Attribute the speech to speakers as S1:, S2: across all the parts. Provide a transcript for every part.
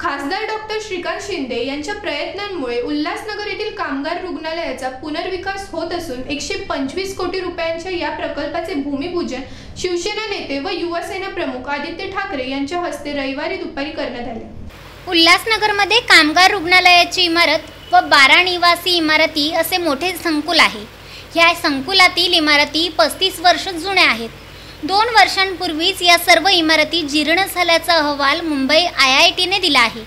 S1: खासदार डॉक्टर श्रीकांत शिंदे यांच्या प्रयत्नांमुळे उल्हासनगर येथील कामगार रुग्णालयाचा पुनर्विकास होत असून एकशे पंचवीस कोटी रुपयांच्या या प्रकल्पाचे भूमिपूजन शिवसेना नेते व युवासेना प्रमुख आदित्य ठाकरे यांच्या हस्ते रविवारी दुपारी करण्यात आले.
S2: उल्हासनगरमध्ये कामगार रुग्णालयाची इमारत व बारा निवासी इमारती असे मोठे संकुल आहे. ह्या संकुलातील इमारती पस्तीस वर्ष जुन्या आहेत. दोन वर्षांपूर्वीच या सर्व इमारती जीर्ण झाल्याचा अहवाल मुंबई आय आय टीने दिला आहे.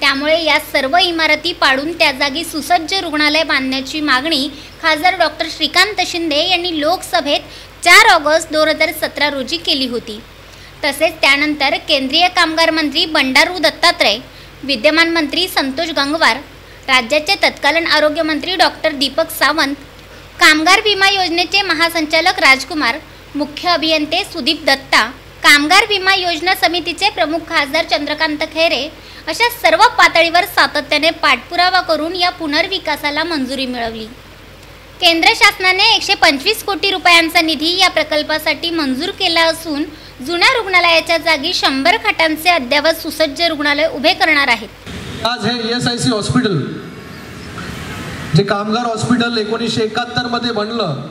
S2: त्यामुळे या सर्व इमारती पाडून त्या जागी सुसज्ज रुग्णालय बांधण्याची मागणी खासदार डॉक्टर श्रीकांत शिंदे यांनी लोकसभेत चार ऑगस्ट दोन हजार सतरा रोजी केली होती. तसेच त्यानंतर केंद्रीय कामगार मंत्री बंडारू दत्तात्रय विद्यमान मंत्री संतोष गंगवार राज्याचे तत्कालीन आरोग्यमंत्री डॉक्टर दीपक सावंत कामगार विमा योजनेचे महासंचालक राजकुमार मुख्य अभियंते सुदीप दत्ता कामगार विमा योजना समितीचे प्रमुख खासदार चंद्रकांत खैरे अशा सर्व पातळीवर सातत्याने पाठपुरावा करून या पुनर्विकासाला मंजुरी मिळवली. केंद्र शासनाने एकशे पंचवीस कोटी रुपयांचा निधी या प्रकल्पासाठी मंजूर केला असून जुन्या रुग्णालयाच्या जागी शंभर खाटांचे अद्ययावत सुसज्ज रुग्णालय उभे करणार आहेत.
S3: आज हे एस आय सी हॉस्पिटल जे कामगार हॉस्पिटल एकोणीसशे एकाहत्तरमध्ये बनलं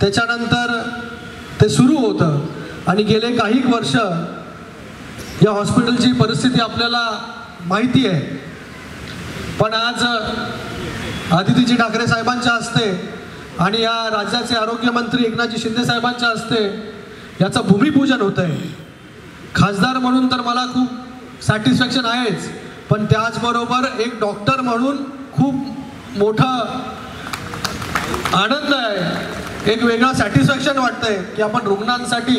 S3: त्याच्यानंतर ते सुरू होतं. आणि गेले काही वर्ष या हॉस्पिटलची परिस्थिती आपल्याला माहिती आहे. पण आज आदितीजी ठाकरे साहेबांच्या हस्ते आणि या राज्याचे आरोग्यमंत्री एकनाथजी शिंदे साहेबांच्या हस्ते याचं भूमिपूजन होतं आहे. खासदार म्हणून तर मला खूप सॅटिस्फॅक्शन आहेच पण त्याचबरोबर एक डॉक्टर म्हणून खूप मोठा आनंद आहे. एक वेगळं सॅटिस्फॅक्शन वाटतंय की आपण रुग्णांसाठी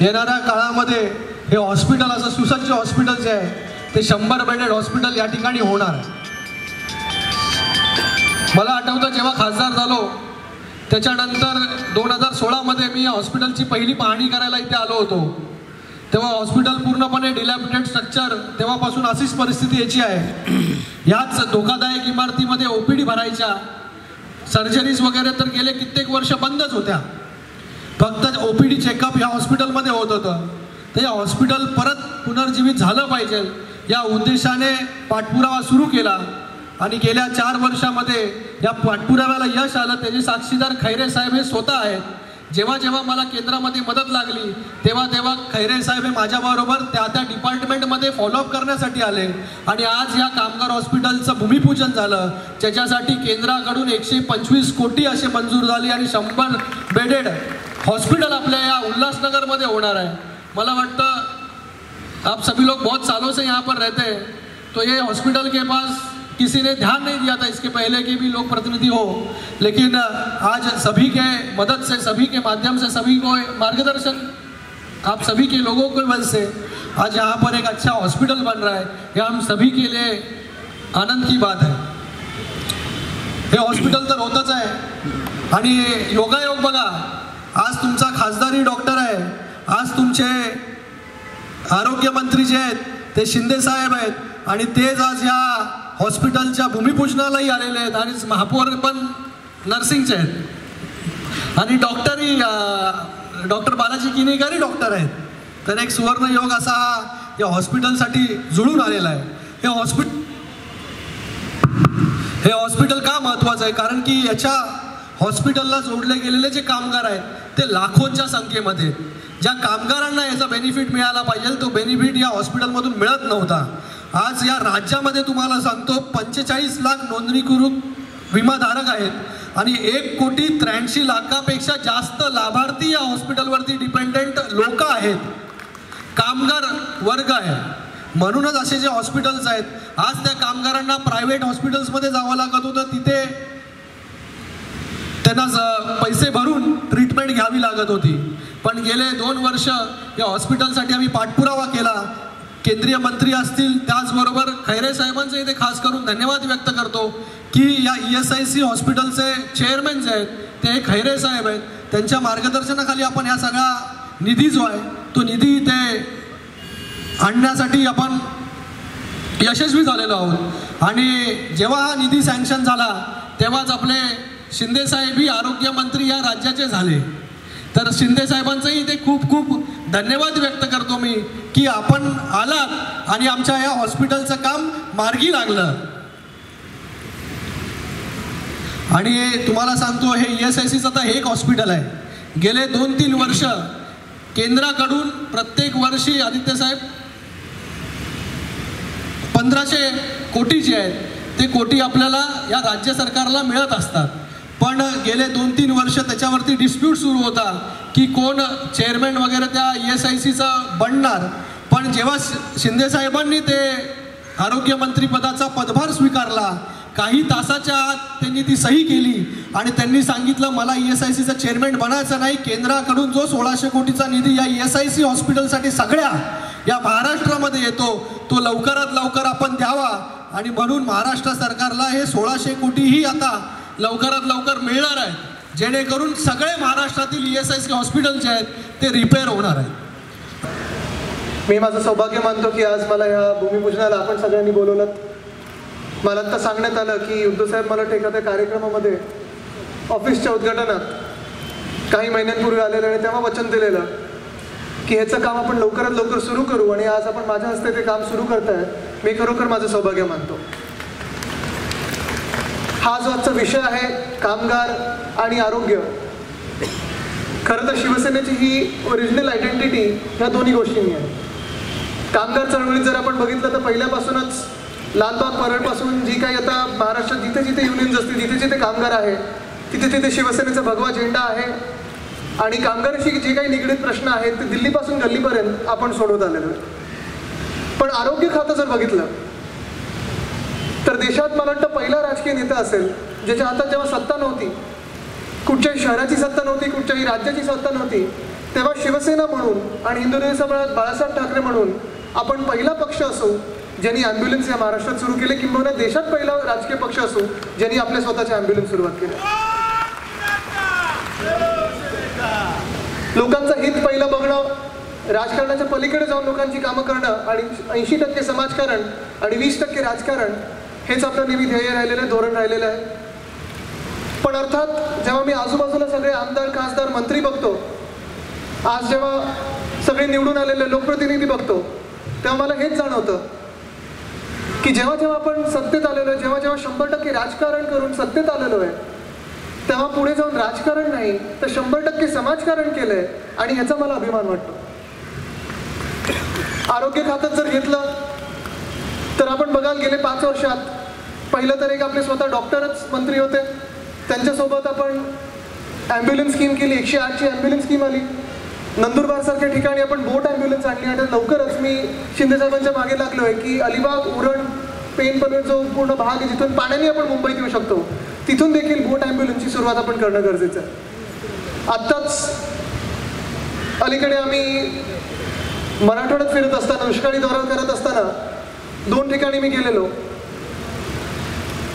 S3: येणाऱ्या काळामध्ये हे हॉस्पिटल असं सुसज्ज हॉस्पिटल जे आहे ते शंभर बेडेड हॉस्पिटल या ठिकाणी होणार मला आठवतं जेव्हा खासदार झालो त्याच्यानंतर दोन हजार सोळामध्ये मी या हॉस्पिटलची पहिली पाहणी करायला इथे आलो होतो. तेव्हा हॉस्पिटल पूर्णपणे डिलॅबिटेड स्ट्रक्चर तेव्हापासून अशीच परिस्थिती याची आहे. याच धोकादायक इमारतीमध्ये ओपीडी भरायच्या सर्जरीज वगैरे तर गेले कित्येक वर्ष बंदच होत्या. फक्त ओपीडी चेकअप या हॉस्पिटलमध्ये होत होतं. तर या हॉस्पिटल परत पुनर्जीवित झालं पाहिजे. या उद्देशाने पाठपुरावा सुरू केला. आणि गेल्या चार वर्षामध्ये या पाठपुराव्याला यश आलं. त्याचे साक्षीदार खैरे साहेब हे स्वतः आहेत. जेव्हा जेव्हा मला केंद्रामध्ये मदत लागली तेव्हा तेव्हा खैरे साहेब हे माझ्याबरोबर त्या त्या डिपार्टमेंटमध्ये फॉलोअप करण्यासाठी आले. आणि आज या कामगार हॉस्पिटलचं भूमिपूजन झालं. ज्याच्यासाठी केंद्राकडून एकशे पंचवीस कोटी असे मंजूर झाले आणि शंभर बेडेड हॉस्पिटल आपल्या या उल्हासनगरमध्ये होणार आहे. मला वाटतं आप सभी लोग बहुत सालों से यहाँ पर रहते हैं. तो ये हॉस्पिटल के पास किसी ने ध्यान नहीं दिया था इसके पहले के भी लोग प्रतिनिधि हो. लेकिन आज सभी के मदद से सभी के माध्यम से सभी को मार्गदर्शन आप सभी के लोगों के वजह से आज यहाँ पर एक अच्छा हॉस्पिटल बन रहा है। यह हम सभी के लिए आनंद की बात है। हे हॉस्पिटल तर होतच आहे। आणि योगायोग बघा आज तुमचा खासदारी डॉक्टर आहे. आज तुमचे आरोग्यमंत्री जे आहेत ते शिंदे साहेब आहेत. आणि तेच आज या हॉस्पिटलच्या भूमिपूजनालाही आलेले आहेत. आणि महापौर पण नर्सिंगचे आहेत. आणि डॉक्टरही डॉक्टर बालाजी किनेकरही डॉक्टर आहेत. तर एक सुवर्ण योग असा हा या हॉस्पिटलसाठी जुळून आलेला आहे. हे हॉस्पिटल हे हॉस्पिटल का महत्त्वाचं आहे? कारण की याच्या हॉस्पिटलला जोडले गेलेले जे कामगार आहेत ते लाखोंच्या संख्येमध्ये. ज्या कामगारांना याचा बेनिफिट मिळाला पाहिजे तो बेनिफिट या हॉस्पिटलमधून मिळत नव्हता. आज या राज्यामध्ये तुम्हाला सांगतो पंचेचाळीस लाख नोंदणीकृत विमाधारक आहेत. आणि एक कोटी त्र्याऐंशी लाखापेक्षा जास्त लाभार्थी या हॉस्पिटलवरती डिपेंडेंट लोक आहेत. कामगार वर्ग आहे. म्हणूनच असे जे हॉस्पिटल्स आहेत आज त्या कामगारांना प्रायव्हेट हॉस्पिटल्समध्ये जावं लागत होतं. तिथे त्यांना पैसे भरून ट्रीटमेंट घ्यावी लागत होती. पण गेले दोन वर्ष या हॉस्पिटलसाठी आम्ही पाठपुरावा केला. केंद्रीय मंत्री असतील त्याचबरोबर खैरे साहेबांचं इथे खास करून धन्यवाद व्यक्त करतो. की या ई एस आय सी हॉस्पिटलचे चेअरमॅन जे आहेत ते खैरे साहेब आहेत त्यांच्या मार्गदर्शनाखाली आपण ह्या सगळा निधी जो आहे तो निधी इथे आणण्यासाठी आपण यशस्वी झालेलो आहोत. आणि जेव्हा हा निधी सँक्शन झाला तेव्हाच आपले शिंदेसाहेबही ही आरोग्यमंत्री या राज्याचे झाले. तर शिंदेसाहेबांचंही ते खूप खूप धन्यवाद व्यक्त करतो मी की आपण आलात आणि आमच्या या हॉस्पिटलचं काम मार्गी लागलं. आणि तुम्हाला सांगतो हे ई एस आय सीचं तर हे एक हॉस्पिटल आहे. गेले दोन तीन वर्ष केंद्राकडून प्रत्येक वर्षी आदित्य साहेब पंधराशे कोटी जे आहेत ते कोटी आपल्याला या राज्य सरकारला मिळत असतात. पण गेले दोन तीन वर्ष त्याच्यावरती डिस्प्यूट सुरू होता की कोण चेअरमॅन वगैरे त्या ई एस आय सीचा बनणार. पण जेव्हा शि- शिंदे साहेबांनी ते आरोग्यमंत्रीपदाचा पदभार स्वीकारला काही तासाच्या आत त्यांनी ती सही केली. आणि त्यांनी सांगितलं मला ई एस आय सीचा चेअरमॅन बनायचं नाही. केंद्राकडून जो सोळाशे कोटीचा निधी या ई एस आय सी हॉस्पिटलसाठी सगळ्या या महाराष्ट्रामध्ये येतो तो लवकरात लवकर आपण द्यावा. आणि म्हणून महाराष्ट्र सरकारला हे सोळाशे कोटीही आता लवकरात लवकर मिळणार आहे जेणेकरून सगळे महाराष्ट्रातील E S I C hospital जे आहेत ते रिपेअर होणार आहेत.
S4: मी माझं सौभाग्य मानतो की आज मला ह्या भूमिपूजनाला आपण सगळ्यांनी बोलवलं. मला आता सांगण्यात आलं की युद्धसाहेब मला एखाद्या कार्यक्रमामध्ये ऑफिसच्या उद्घाटनात काही महिन्यांपूर्वी आलेलं आणि तेव्हा वचन दिलेलं की ह्याचं काम आपण लवकरात लवकर सुरू करू आणि आज आपण माझ्या हस्ते ते काम सुरू करताय मी खरोखर माझं सौभाग्य मानतो. हा जो आजचा विषय आहे कामगार आणि आरोग्य खरं तर शिवसेनेची ही ओरिजिनल आयडेंटिटी ह्या दोन्ही गोष्टींनी आहे. कामगार चळवळीत जर आपण बघितलं तर पहिल्यापासूनच लालबाग परळपासून जी काही आता महाराष्ट्रात जिथे जिथे युनियन्स असतील जिथे जिथे कामगार आहे तिथे तिथे शिवसेनेचा भगवा झेंडा आहे. आणि कामगारांशी जे काही निगडीत प्रश्न आहेत ते दिल्लीपासून गल्लीपर्यंत आपण सोडवत आलेलो आहे. पण आरोग्य खातं जर बघितलं तर देशात मला वाटतं पहिला राजकीय नेता असेल ज्याच्या हातात जेव्हा सत्ता नव्हती कुठच्याही शहराची सत्ता नव्हती कुठच्याही राज्याची सत्ता नव्हती तेव्हा शिवसेना म्हणून आणि हिंदू समाजात बाळासाहेब ठाकरे म्हणून आपण पहिला पक्ष असू ज्यांनी ॲम्ब्युलन्स या महाराष्ट्रात सुरू केले किंबहुना देशात पहिला राजकीय पक्ष असू ज्यांनी आपल्या स्वतःच्या ॲम्ब्युलन्स सुरुवात केली. लोकांचं हित पहिलं बघणं राजकारणाच्या पलीकडे जाऊन लोकांची कामं करणं आणि ऐंशी टक्के समाजकारण आणि वीस टक्के राजकारण हेच आपलं नेहमी ध्येय राहिलेलं आहे धोरण राहिलेलं आहे. पण अर्थात जेव्हा मी आजूबाजूला सगळे आमदार खासदार मंत्री बघतो आज जेव्हा सगळे निवडून आलेले लोकप्रतिनिधी बघतो तेव्हा मला हेच जाणवतं की जेव्हा जेव्हा आपण सत्तेत आलेलो आहे जेव्हा जेव्हा शंभर टक्के राजकारण करून सत्तेत आलेलो आहे तेव्हा पुढे जाऊन राजकारण नाही तर शंभर टक्के समाजकारण केलंय आणि ह्याचा मला अभिमान वाटतो. आरोग्य खात्यात जर घेतलं तर आपण बघाल गेले पाच वर्षात पहिलं तर एक आपले स्वतः डॉक्टरच मंत्री होते. त्यांच्यासोबत आपण ॲम्ब्युलन्स स्कीम केली एकशे आठची ॲम्ब्युलन्स स्कीम आली. नंदुरबारसारख्या ठिकाणी आपण बोट ॲम्ब्युलन्स आणली आणि लवकरच मी शिंदेसाहेबांच्या मागे लागलो आहे की अलिबाग उरण पेन पनवेल जो पूर्ण भाग आहे जिथून पाण्याने आपण मुंबईत येऊ शकतो तिथून देखील बोट ॲम्ब्युलन्सची सुरुवात आपण करणं गरजेचं आहे. आत्ताच अलीकडे आम्ही मराठवाड्यात फिरत असताना दुष्काळी दौरा करत असताना दोन ठिकाणी मी गेलेलो.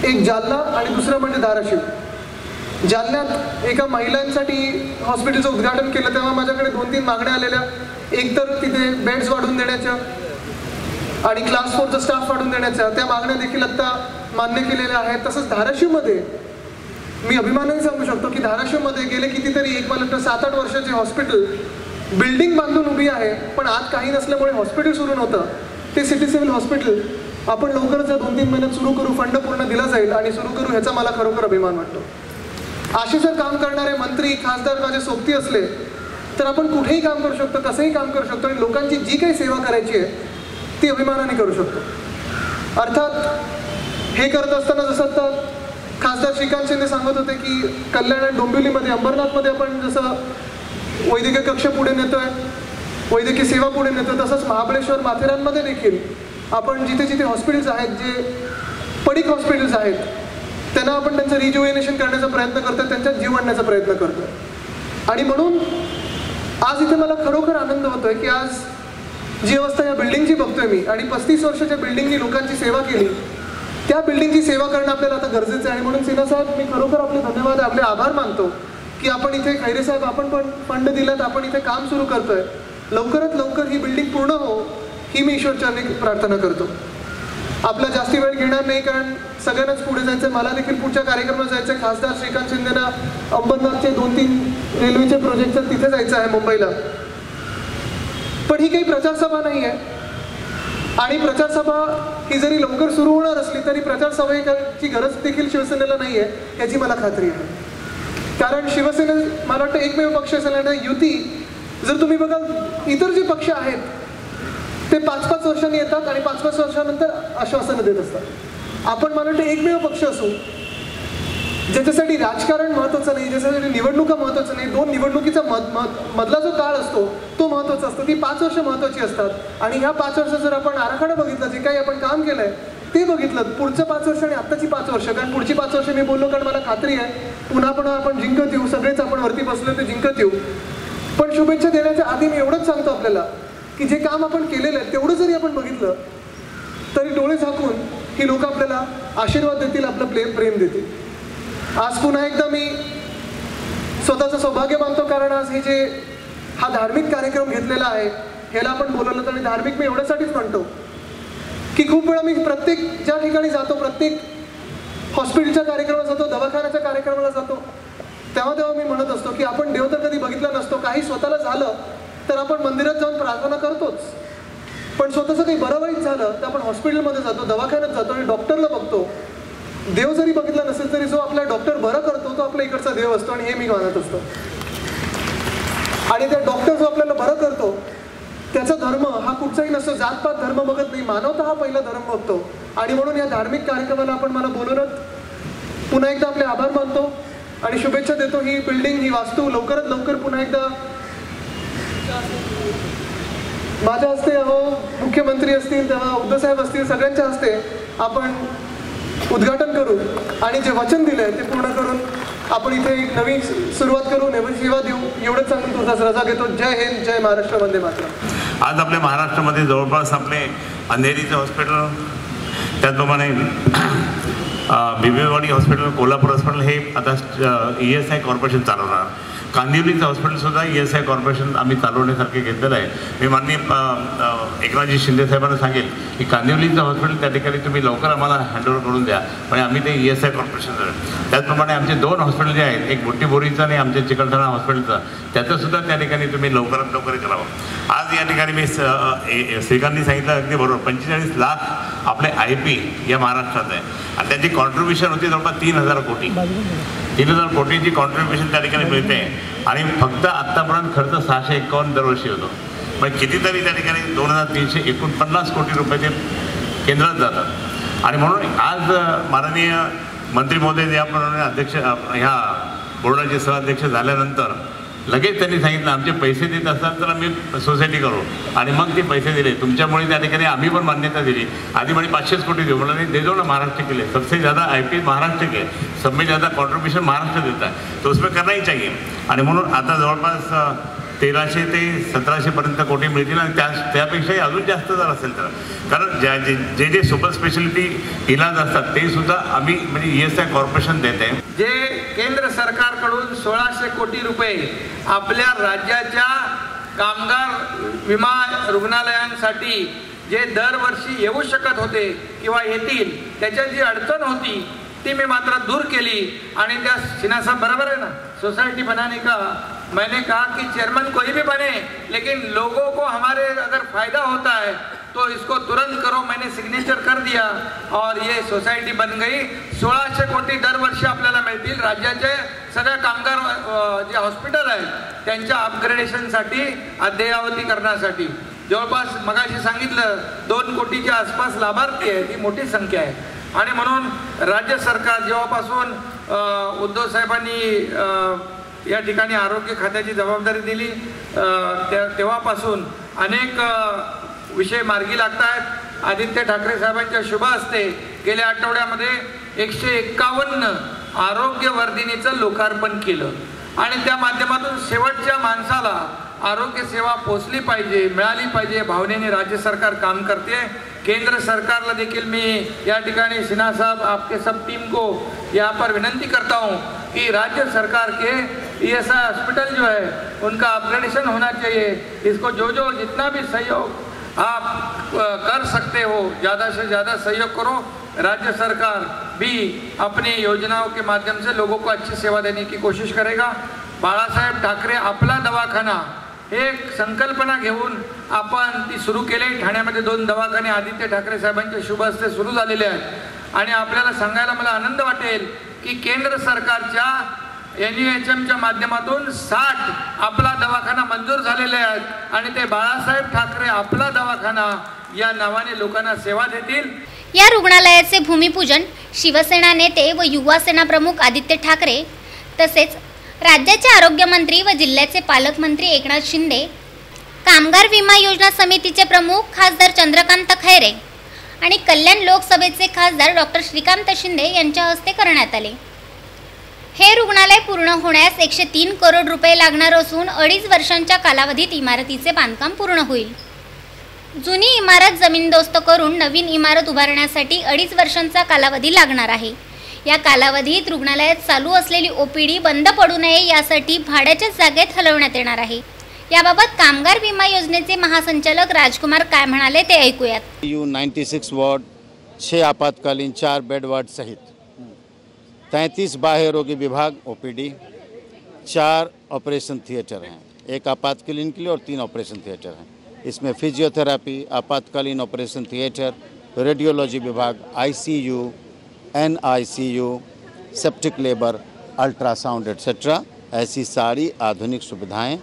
S4: एक जालना आणि दुसरं म्हणजे धाराशिव. जालन्यात एका महिलांसाठी हॉस्पिटलचं उद्घाटन केलं तेव्हा माझ्याकडे दोन तीन मागण्या आलेल्या. एक तर तिथे बेड्स वाढून देण्याच्या आणि क्लास फोरचा स्टाफ वाढवून देण्याच्या. त्या मागण्या देखील आत्ता मान्य केलेल्या आहेत. तसंच धाराशिवमध्ये मी अभिमानाने सांगू शकतो की धाराशिवमध्ये गेले कितीतरी एक मला तर सात आठ वर्षाचे हॉस्पिटल बिल्डिंग बांधून उभी आहे. पण आज काही नसल्यामुळे हॉस्पिटल सुरू नव्हतं. ते सिटी सिव्हिल हॉस्पिटल आपण लवकरच या दोन तीन महिन्यात सुरू करू. फंड पूर्ण दिला जाईल आणि सुरू करू ह्याचा मला खरोखर अभिमान वाटतो. असे जर काम करणारे मंत्री खासदार माझे सोबती असले तर आपण कुठेही काम करू शकतो कसंही काम करू शकतो आणि लोकांची जी काही सेवा करायची आहे ती अभिमानाने करू शकतो. अर्थात हे करत असताना जसं आता खासदार श्रीकांत शिंदे सांगत होते की कल्याण आणि डोंबिवलीमध्ये अंबरनाथमध्ये आपण जसं वैद्यकीय कक्ष पुढे नेतोय वैद्यकीय सेवा पुढे नेतोय तसंच महाबळेश्वर माथेरानमध्ये देखील आपण जिथे जिथे हॉस्पिटल्स आहेत जे पडीक हॉस्पिटल्स आहेत त्यांना आपण त्यांचं रिज्युएनेशन करण्याचा प्रयत्न करतो त्यांच्यात जीव आणण्याचा प्रयत्न करतो आणि म्हणून आज इथे मला खरोखर आनंद होतोय की आज जी अवस्था या बिल्डिंगची बघतोय मी आणि पस्तीस वर्षाच्या बिल्डिंगनी लोकांची सेवा केली त्या बिल्डिंगची सेवा करणं आपल्याला आता गरजेचं आहे. आणि म्हणून सिन्हा साहेब मी खरोखर आपले धन्यवाद आपले आभार मानतो की आपण इथे खैरे साहेब आपण पण फंड दिलात आपण इथे काम सुरू करतोय. लवकरात लवकर ही बिल्डिंग पूर्ण हो ही मी ईश्वरच्या प्रार्थना करतो. आपला जास्ती वेळ घेणार नाही कारण सगळ्यांनाच पुढे जायचं मला देखील पुढच्या कार्यक्रमात जायचं आहे खासदार श्रीकांत शिंदेना अंबरनाथचे दोन तीन रेल्वेचे प्रोजेक्ट तर तिथे जायचं आहे मुंबईला. पण ही काही प्रचारसभा नाही आहे. आणि प्रचारसभा ही जरी लवकर सुरू होणार असली तरी प्रचारसभेची गरज देखील शिवसेनेला नाही आहे याची मला खात्री आहे. कारण शिवसेने मला वाटतं एकमेव पक्ष असल्याने युती जर तुम्ही बघाल इतर जे पक्ष आहेत ते पाच पाच वर्षांनी येतात आणि पाच पाच वर्षानंतर आश्वासनं देत असतात. आपण मला वाटतं एकमेव पक्ष असू ज्याच्यासाठी राजकारण महत्वाचं नाही ज्याच्यासाठी निवडणुका महत्वाचं नाही दोन निवडणुकीचा मध मधला जो काळ असतो तो महत्त्वाचा असतो. ती पाच वर्ष महत्वाची असतात. आणि ह्या पाच वर्ष जर आपण आराखडा बघितला जे काही आपण काम केलंय ते बघितलं पुढचं पाच वर्ष आणि आत्ताची पाच वर्ष कारण पुढची पाच वर्ष मी बोललो कारण मला खात्री आहे पुन्हा पुन्हा आपण जिंकत येऊ सगळेच आपण वरती बसलो ते जिंकत येऊ. पण शुभेच्छा देण्याच्या आधी मी एवढंच सांगतो आपल्याला की जे काम आपण केलेलं आहे तेवढं जरी आपण बघितलं तरी डोळे झाकून ही लोक आपल्याला आशीर्वाद देतील आपलं प्रेम प्रेम देतील. आज पुन्हा एकदा मी स्वतःचं सौभाग्य मानतो कारण आज हे जे हा धार्मिक कार्यक्रम घेतलेला आहे ह्याला आपण बोलवलं तर आणि धार्मिक मी एवढ्यासाठीच म्हणतो की खूप वेळा मी प्रत्येक ज्या ठिकाणी जातो प्रत्येक हॉस्पिटलच्या कार्यक्रमाला जातो दवाखान्याच्या कार्यक्रमाला जातो तेव्हा तेव्हा मी म्हणत असतो की आपण देव तर कधी बघितला नसतो काही स्वतःला झालं तर आपण मंदिरात जाऊन प्रार्थना करतोच. पण स्वतःचं काही बरं वाईट झालं तर आपण हॉस्पिटलमध्ये जातो दवाखान्यात जातो आणि डॉक्टरला बघतो. देव जरी बघितला नसेल तरी जो आपला डॉक्टर बरं करतो तो आपल्या इकडचा देव असतो आणि हे मी मानत असतो. आणि त्या डॉक्टर जो आपल्याला बरं करतो त्याचा धर्म हा कुठचाही नसतो. जातपात धर्म बघत नाही. मानवता हा पहिला धर्म बघतो. आणि म्हणून या धार्मिक कार्यक्रमाला आपण मला बोलूनच पुन्हा एकदा आपले आभार मानतो. आणि शुभेच्छा देतो. ही बिल्डिंग ही वास्तू लवकरात लवकर पुन्हा एकदा माझ्या हस्ते अहो मुख्यमंत्री असतील तेव्हा उद्धवसाहेब असतील सगळ्यांच्या हस्ते आपण उद्घाटन करू आणि जे वचन दिलंय ते पूर्ण करून आपण इथे एक नवीन सुरुवात करू नवीन सेवा देऊ. एवढंच सांगून तुमचा रजा घेतो. जय हिंद जय महाराष्ट्र वंदे मातरम.
S5: आज आपल्या महाराष्ट्रामध्ये जवळपास आपले अंधेरीचं हॉस्पिटल त्याचप्रमाणे बिबेवाडी हॉस्पिटल कोल्हापूर हॉस्पिटल हे आता ई एस आय कॉर्पोरेशन चालवणार. कांदिवलीचं हॉस्पिटलसुद्धा ई एस आय कॉर्पोरेशन आम्ही चालवण्यासारखे घेतलेलं आहे. मी माननीय एकनाथजी शिंदे साहेबांना सांगेल की कांदिवलीचं हॉस्पिटल त्या ठिकाणी तुम्ही लवकर आम्हाला हँडओव्हर करून द्या. म्हणजे आम्ही ते ई एस आय कॉर्पोरेशन त्याचप्रमाणे आमचे दोन हॉस्पिटल जे आहेत एक बुट्टीबोरीचं आणि आमच्या चिकलठाणा हॉस्पिटलचं त्याचंसुद्धा त्या ठिकाणी तुम्ही लवकरात लवकर करावं. आज या ठिकाणी मी स- ए- श्रीकांतनी सांगितलं अगदी बरोबर पंचेचाळीस लाख आपले आय पी या महाराष्ट्रात आहे. आणि त्याची कॉन्ट्रीब्युशन होती जवळपास तीन हजार कोटी. तीन जर कोटीची कॉन्ट्रीब्युशन त्या ठिकाणी मिळते आणि फक्त आत्तापर्यंत खर्च सहाशे एकावन्न दरवर्षी होतो. पण कितीतरी त्या ठिकाणी दोन हजार तीनशे एकोणपन्नास कोटी रुपये ते केंद्रात जातात. आणि म्हणून आज माननीय मंत्री महोदय याप्रमाणे अध्यक्ष ह्या बोर्डाचे सहअध्यक्ष झाल्यानंतर लगेच त्यांनी सांगितलं आमचे पैसे देत असाल तर आम्ही सोसायटी करू. आणि मग ते पैसे दिले. तुमच्यामुळे त्या ठिकाणी आम्ही पण मान्यता दिली. आधी म्हणे पाचशेच कोटी देऊ. म्हणून दे दो ना महाराष्ट्र के लिए सबसे ज़्यादा आय पी महाराष्ट्र के सबसे ज़्यादा कॉन्ट्रीब्यूशन महाराष्ट्र देता है तो उसमें करना ही चाहिए. आणि म्हणून आता जवळपास तेराशे ते सतराशेपर्यंत कोटी मिळतील आणि त्या त्यापेक्षाही अजून जास्त जर असेल तर. कारण ज्या जे जे जे सुपर स्पेशालिटी इलाज असतात ते सुद्धा आम्ही म्हणजे ई एस आय कॉर्पोरेशन देते.
S6: जे केंद्र सरकारकडून सोळाशे कोटी रुपये आपल्या राज्याच्या कामगार विमा रुग्णालयांसाठी जे दरवर्षी येऊ शकत होते किंवा येतील त्याच्यात जी अडचण होती ती मी मात्र दूर केली. आणि त्या सिन्हा बरोबर आहे ना? सोसायटी बनाने का मैंने कहा कि चेयरमैन कोई भी बने लेकिन लोगों को हमारे अगर फायदा होता है तो इसको तुरंत करो मैंने सिग्नेचर कर दिया और ये सोसायटी बन गई। सोळाशे कोटी दरवर्षी आपल्याला मिळतील. राज्याचे सगळ्या कामगार जे हॉस्पिटल आहेत त्यांच्या अपग्रेडेशनसाठी अद्ययावती करण्यासाठी. जवळपास मगाशी सांगितलं दोन कोटीच्या आसपास लाभार्थी आहे ती मोठी संख्या आहे. आणि म्हणून राज्य सरकार जेव्हापासून उद्धव साहेबांनी या ठिकाणी आरोग्य खात्याची जबाबदारी दिली. त्या तेव्हापासून अनेक विषय मार्गी लागत आहेत आदित्य ठाकरे साहेबांच्या शुभ असते गेल्या आठवड्यामध्ये एकशे एक्कावन्न आरोग्य वर्धिनीचं लोकार्पण केलं. आणि त्या माध्यमातून शेवटच्या माणसाला आरोग्य सेवा पोचली पाहिजे मिळाली पाहिजे भावनेने राज्य सरकार काम करते. केंद्र सरकारला देखील मी या ठिकाणी सिन्हा साहब आपके सब टीम को यहाँ पर विनंती करता हूँ कि राज्य सरकार के ई एस आई हॉस्पिटल जो है उनका अपग्रेडेशन होना चाहिए। इसको जो जो जितना भी सहयोग आप कर सकते हो ज़्यादा से ज़्यादा सहयोग करो। राज्य सरकार भी अपनी योजनाओं के माध्यम से लोगों को अच्छी सेवा देने की कोशिश करेगा। बाळासाहेब ठाकरे आपला दवाखाना एक संकल्पना घेऊन आपण ती सुरू केली. ठाण्यामध्ये दोन दवाखाने आदित्य ठाकरे साहेबांच्या शुभ हस्ते सुरू झालेले आहेत. आणि आपल्याला सांगायला मला आनंद वाटेल की केंद्र सरकारच्या एन यू एच एमच्या माध्यमातून साठ आपला दवाखाना मंजूर झालेले आहेत आणि ते बाळासाहेब ठाकरे आपला दवाखाना या नावाने लोकांना सेवा देतील.
S2: या रुग्णालयाचे भूमिपूजन शिवसेना नेते व युवा सेना प्रमुख आदित्य ठाकरे तसेच राज्याचे आरोग्यमंत्री व जिल्ह्याचे पालकमंत्री एकनाथ शिंदे कामगार विमा योजना समितीचे प्रमुख खासदार चंद्रकांत खैरे आणि कल्याण लोकसभेचे खासदार डॉक्टर श्रीकांत शिंदे यांच्या हस्ते करण्यात आले. हे रुग्णालय पूर्ण होण्यास एकशे तीन करोड रुपये लागणार असून अडीच वर्षांच्या कालावधीत इमारतीचे बांधकाम पूर्ण होईल. जुनी इमारत जमीनदोस्त करून नवीन इमारत उभारण्यासाठी अडीच वर्षांचा कालावधी लागणार आहे. या कालावधीत रुग्णालयात चालू असलेली ओपीडी बंद पडू नये यासाठी भाड्याच्या जागेत हलवण्यात येणार आहे. याबाबत कामगार विमा योजनेचे महासंचालक राजकुमार काय म्हणाले ते ऐकूयात.
S7: यू नाईन्टी सिक्स वॉर्ड छे आपातकालीन चार बेड वार्ड सहित. तैंतीस बाह्य रोगी विभाग ओपीडी चार ऑपरेशन थिएटर हैं। एक आपातकालीन के लिए और तीन ऑपरेशन थिएटर हैं। इसमें फिजियोथेरापी आपातकालीन ऑपरेशन थिएटर रेडियोलॉजी विभाग ICU NICU septic labour ultrasound etcetera ऐसी सारी आधुनिक सुविधाएँ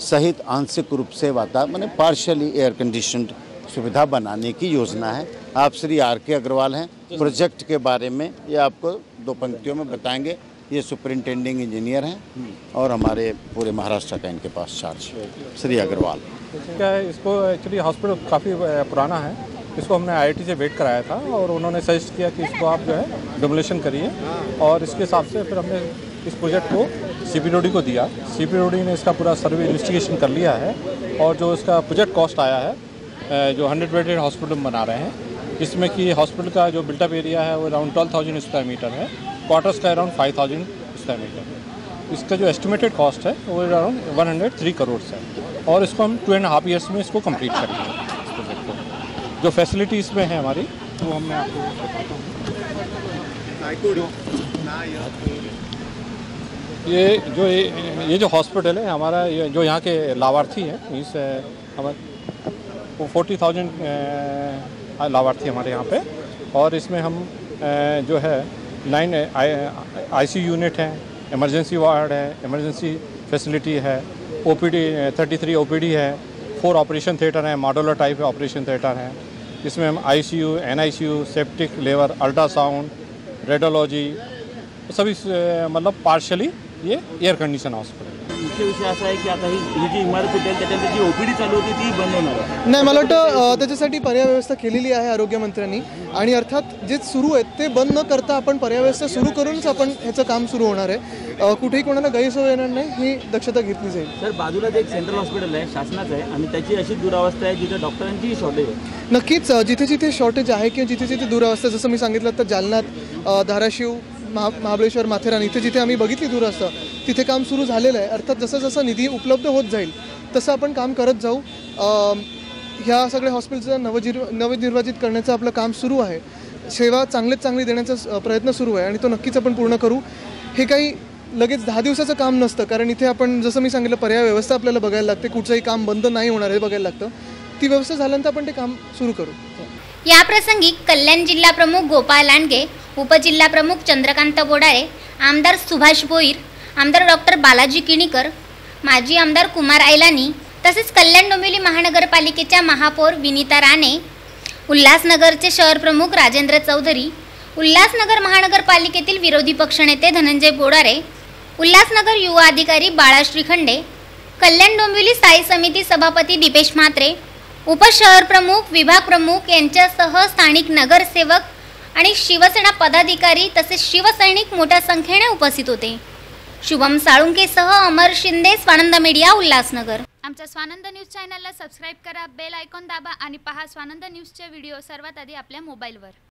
S7: सहित आंशिक रूप से वाता मैंने पार्शियली एयर कंडीशनड सुविधा बनाने की योजना है। आप श्री आर के अग्रवाल हैं। प्रोजेक्ट के बारे में ये आपको दो पंक्तियों में बताएँगे। ये सुपरिंटेंडिंग इंजीनियर हैं और हमारे पूरे महाराष्ट्र का इनके पास चार्ज श्री अग्रवाल।
S8: क्या है इसको एक्चुअली हॉस्पिटल काफ़ी पुराना है। इसको हमने आईआईटी से वेट कराया था और उन्होंने सजेस्ट किया कि इसको आप जो है डोमिलेशन करिए। और इसके हिसाब से फिर हमने इस प्रोजेक्ट को सी को दिया। सी ने इसका पूरा सर्वे इन्वेस्टिगेशन कर लिया है। और जो इसका प्रोजेक्ट कॉस्ट आया है जो हंड्रेड बेडेड हॉस्पिटल बना रहे हैं इसमें कि हॉस्पिटल का जो बिल्टअप एरिया है वो around twelve thousand square metre है। क्वार्टर्स का around five thousand square metre है। इसका जो एस्टिमेटेड कॉस्ट है, वो around one hundred three crore है। और इसको हम टू एंड हाफ़ ईयर्स में इसको कंप्लीट करेंगे, इस प्रोजेक्ट को। जो फैसिलिटी इसमें है हमारी, वो हमने आपको बताता हूँ। जो- ये जो ये जो हॉस्पिटल है, हमारा ये जो यहाँ के लाभार्थी हैं इस हमारे फोर्टी थाउज़ेंड लाभार्थी हमारे यहाँ पे। और इसमें हम जो है नाइन आई सी यूनिट हैं इमरजेंसी वार्ड है इमरजेंसी फैसिलिटी है O P D thirty three O P D है फोर ऑपरेशन थिएटर हैं मॉडुलर टाइप ऑपरेशन थिएटर हैं। इसमें हम I C U N I C U septic Lever ultrasound radiology सभी मतलब partially ये एयर कंडीशन हॉस्पिटल
S9: मुख्य विषय असा आहे की आता ही ही जी इमारत होती त्याच्यानंतर जी ओपीडी चालू होती ती बंद होणार आहे.
S4: नाही मला वाटतं त्याच्यासाठी पर्याय व्यवस्था केलेली आहे आरोग्यमंत्र्यांनी आणि अर्थात जे सुरू आहेत ते बंद न करता आपण पर्याय व्यवस्था सुरू करूनच आपण ह्याचं काम सुरू होणार आहे. कुठेही कोणाला गैरसोय येणार नाही ही दक्षता घेतली जाईल.
S9: तर बाजूलाच एक सेंट्रल हॉस्पिटल आहे शासनाचं आहे आणि त्याची अशी दुरावस्था आहे जिथे डॉक्टरांचीही शॉर्टेज आहे.
S4: नक्कीच जिथे जिथे शॉर्टेज आहे किंवा जिथे जिथे दुरावस्था जसं मी सांगितलं तर जालन्यात धाराशिव महा महाबळेश्वर माथेरान इथे जिथे आम्ही बघितली दुरावस्था तिथे काम सुरू झालेलं आहे. अर्थात जसं जसं निधी उपलब्ध होत जाईल तसं आपण काम करत जाऊ. ह्या सगळ्या हॉस्पिटलचं नवजिर नवनिर्वाचित करण्याचं आपलं काम सुरू आहे. सेवा चांगलीच चांगली देण्याचा स- प्रयत्न सुरू आहे आणि तो नक्कीच आपण पूर्ण करू. हे काही लगेच दहा दिवसाचं काम नसतं कारण इथे आपण जसं मी सांगितलं पर्याय व्यवस्था आपल्याला बघायला लागते. कुठचंही काम बंद नाही होणार हे बघायला लागतं. ती व्यवस्था झाल्यानंतर आपण ते काम सुरू करू.
S2: याप्रसंगी कल्याण जिल्हा प्रमुख गोपाळ लांडगे उपजिल्हा प्रमुख चंद्रकांत बोडारे आमदार सुभाष भोईर आमदार डॉक्टर बालाजी किणीकर माजी आमदार कुमार ऐलानी तसेच कल्याण डोंबिवली महानगरपालिकेच्या महापौर विनीता राणे उल्हासनगरचे शहर प्रमुख राजेंद्र चौधरी उल्हासनगर महानगरपालिकेतील विरोधी पक्षनेते धनंजय बोडारे उल्हासनगर युवा अधिकारी बाळा श्रीखंडे कल्याण डोंबिवली स्थायी समिती सभापती दीपेश म्हात्रे उपशहर प्रमुख विभाग प्रमुख यांच्यासह स्थानिक नगरसेवक आणि शिवसेना पदाधिकारी तसेच शिवसैनिक मोठ्या संख्येने उपस्थित होते. शुभम साळुंकेसह अमर शिंदे स्वानंद मीडिया उल्हासनगर. आमच्या स्वानंद न्यूज चॅनलला सबस्क्राईब करा बेल आयकॉन दाबा आणि पहा स्वानंद न्यूजचे व्हिडिओ सर्वात आधी आपल्या मोबाईलवर.